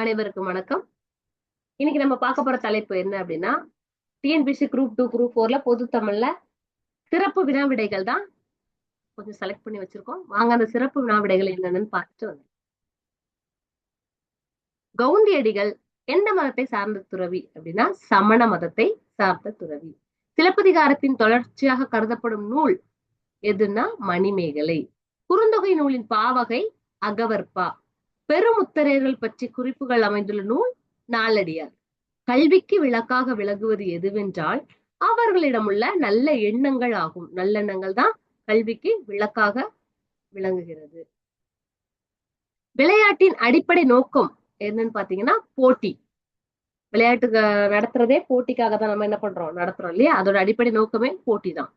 அனைவருக்கும் வணக்கம். இன்னைக்கு நம்ம பார்க்க போற தலைப்பு என்ன அப்படின்னா டிஎன்பிசி குரூப் டூ குரூப் ஃபோர்ல பொது தமிழ்ல சிறப்பு வினா விடைகள் தான் கொஞ்சம் செலக்ட் பண்ணி வச்சிருக்கோம். வாங்க அந்த சிறப்பு வினா விடைகள் என்னன்னு பார்த்துட்டு வந்து கவுந்தியடிகள் எந்த மதத்தை சார்ந்த துறவி அப்படின்னா சமண மதத்தை சார்ந்த துறவி. சிலப்பதிகாரத்தின் தொடர்ச்சியாக கருதப்படும் நூல் எதுன்னா மணிமேகலை. குறுந்தொகை நூலின் பாவகை அகவர்பா பெருமுத்தரையர்கள் பற்றி குறிப்புகள் அமைந்துள்ள நூல் நாளடியார். கல்விக்கு விளக்காக விளங்குவது எதுவென்றால் அவர்களிடமுள்ள நல்ல எண்ணங்கள் ஆகும். நல்லெண்ணங்கள் தான் கல்விக்கு விளக்காக விளங்குகிறது. விளையாட்டின் அடிப்படை நோக்கம் என்னன்னு பாத்தீங்கன்னா போட்டி. விளையாட்டு நடத்துறதே போட்டிக்காக தான் நம்ம என்ன பண்றோம்? நடத்துறோம் இல்லையா? அதோட அடிப்படை நோக்கமே போட்டி தான்.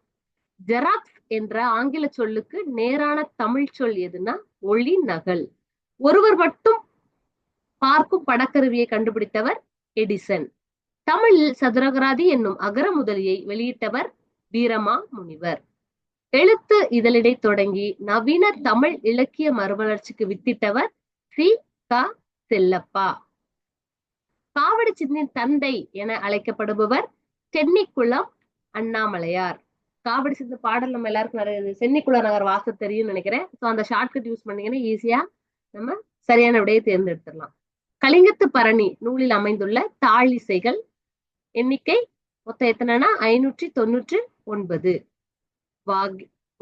ஜெராக்ஸ் என்ற ஆங்கில சொல்லுக்கு நேரான தமிழ் சொல் எதுன்னா ஒளி நகல். ஒருவர் மட்டும் பார்க்கும் படக்கருவியை கண்டுபிடித்தவர் எடிசன். தமிழில் சதுரகராதி என்னும் அகர முதலியை வெளியிட்டவர் வீரமா முனிவர். எழுத்து இதழிடை தொடங்கி நவீன தமிழ் இலக்கிய மறுமலர்ச்சிக்கு வித்திட்டவர் சி. க. செல்லப்பா. காவடி சிந்தின் தந்தை என அழைக்கப்படுபவர் சென்னிக்குளம் அண்ணாமலையார். காவடி சிந்து பாடல் நம்ம எல்லாருக்கும் நிறைய சென்னிக்குள நகர் வாச தெரியும்னு நினைக்கிறேன். ஸோ அந்த ஷார்ட்கட் யூஸ் பண்ணீங்கன்னா ஈஸியா நம்ம சரியான விடையை தேர்ந்தெடுத்துடலாம். கலிங்கத்து பரணி நூலில் அமைந்துள்ள தாழிசைகள் எண்ணிக்கை மொத்தம் எத்தனைனா? ஐநூற்றி தொன்னூற்றி ஒன்பது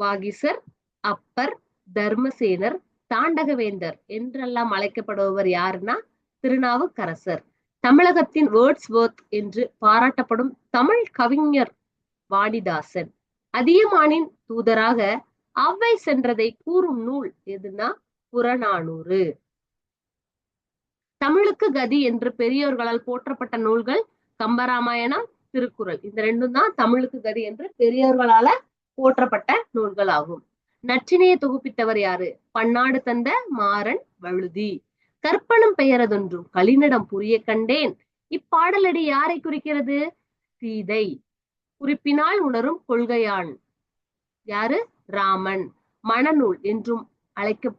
வாகிசர் அப்பர் தர்மசேனர் தாண்டகவேந்தர் என்றெல்லாம் அழைக்கப்படுபவர் யாருன்னா? திருநாவுக்கரசர். தமிழகத்தின் வேர்ட்ஸ் வேர்ட்ஸ்வொர்த் என்று பாராட்டப்படும் தமிழ் கவிஞர் வாணிதாசன். அதியமானின் தூதராக அவ்வை சென்றதை கூறும் நூல் எதுனா புறநானூறு. தமிழுக்கு கதி என்று பெரியோர்களால் போற்றப்பட்ட நூல்கள் கம்பராமாயணம் திருக்குறள். இந்த ரெண்டும் தான் தமிழுக்கு கதி என்று பெரியோர்களால போற்றப்பட்ட நூல்கள் ஆகும் நற்றினையை தொகுப்பித்தவர் யாரு? பன்னாடு தந்த மாறன் வழுதி. கற்பனம் பெயரதொன்றும் கலினிடம் புரிய கண்டேன். இப்பாடலடி யாரை குறிக்கிறது? சீதை. குறிப்பினால் உணரும் கொள்கையான். யாரு? ராமன். மணநூல் என்றும் அழைக்க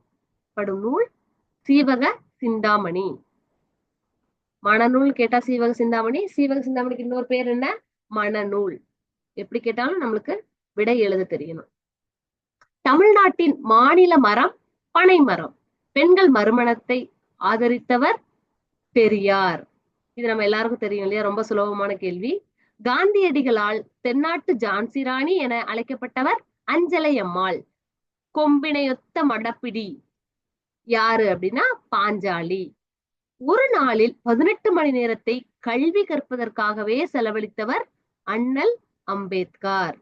எனப்படும் நூல் சீவக சிந்தாமணி. மணநூல் கேட்டா சீவக சிந்தாமணி சீவக சிந்தாமணிக்கு இன்னொரு பேர் என்ன? மணநூல். எப்படி கேட்டாலும் நம்மளுக்கு விடை எழுத தெரியணும். தமிழ்நாட்டின் மாநில மரம் பனை மரம். பெண்கள் மறுமணத்தை ஆதரித்தவர் பெரியார். இது நம்ம எல்லாருக்கும் தெரியும் இல்லையா? ரொம்ப சுலபமான கேள்வி. காந்தியடிகளால் தென்னாட்டு ஜான்சி ராணி என அழைக்கப்பட்டவர் அஞ்சலை அம்மாள். கொம்பினையொத்த மடப்பிடி. யாரு அப்படின்னா பாஞ்சாலி. ஒரு நாளில் பதினெட்டு மணி நேரத்தை கல்வி கற்பதற்காகவே செலவழித்தவர் அண்ணல் அம்பேத்கர்.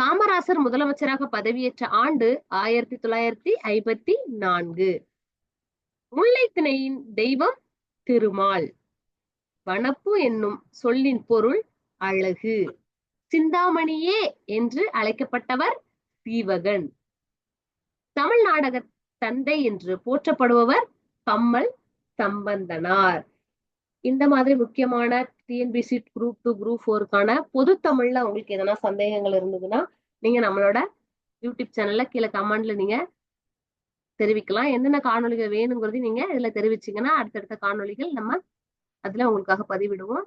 காமராசர் முதலமைச்சராக பதவியேற்ற ஆண்டு ஆயிரத்தி தொள்ளாயிரத்தி ஐம்பத்தி நான்கு. முல்லைத்திணையின் தெய்வம் திருமால். வனப்பு என்னும் சொல்லின் பொருள் அழகு. சிந்தாமணியே என்று அழைக்கப்பட்டவர் சீவகன். தமிழ் நாடக தந்தை என்று போற்றப்படுபவர் கம்மல் சம்பந்தனார். இந்த மாதிரி முக்கியமான டிஎன்பிசி குரூப் டூ குரூப் ஃபோருக்கான பொது தமிழ்ல உங்களுக்கு எதனா சந்தேகங்கள் இருந்ததுன்னா நீங்க நம்மளோட யூடியூப் சேனல்ல கீழே கமெண்ட்ல நீங்க தெரிவிக்கலாம். என்னென்ன காணொலிகள் வேணுங்கிறது நீங்க இதுல தெரிவிச்சீங்கன்னா அடுத்தடுத்த காணொலிகள் நம்ம அதுல உங்களுக்காக பதிவிடுவோம்.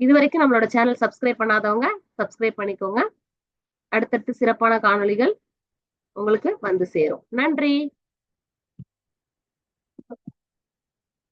இது வரைக்கும் நம்மளோட சேனல் சப்ஸ்கிரைப் பண்ணாதவங்க சப்ஸ்கிரைப் பண்ணிக்கோங்க. அடுத்தடுத்து சிறப்பான காணொலிகள் உங்களுக்கு வந்து சேரும். நன்றி.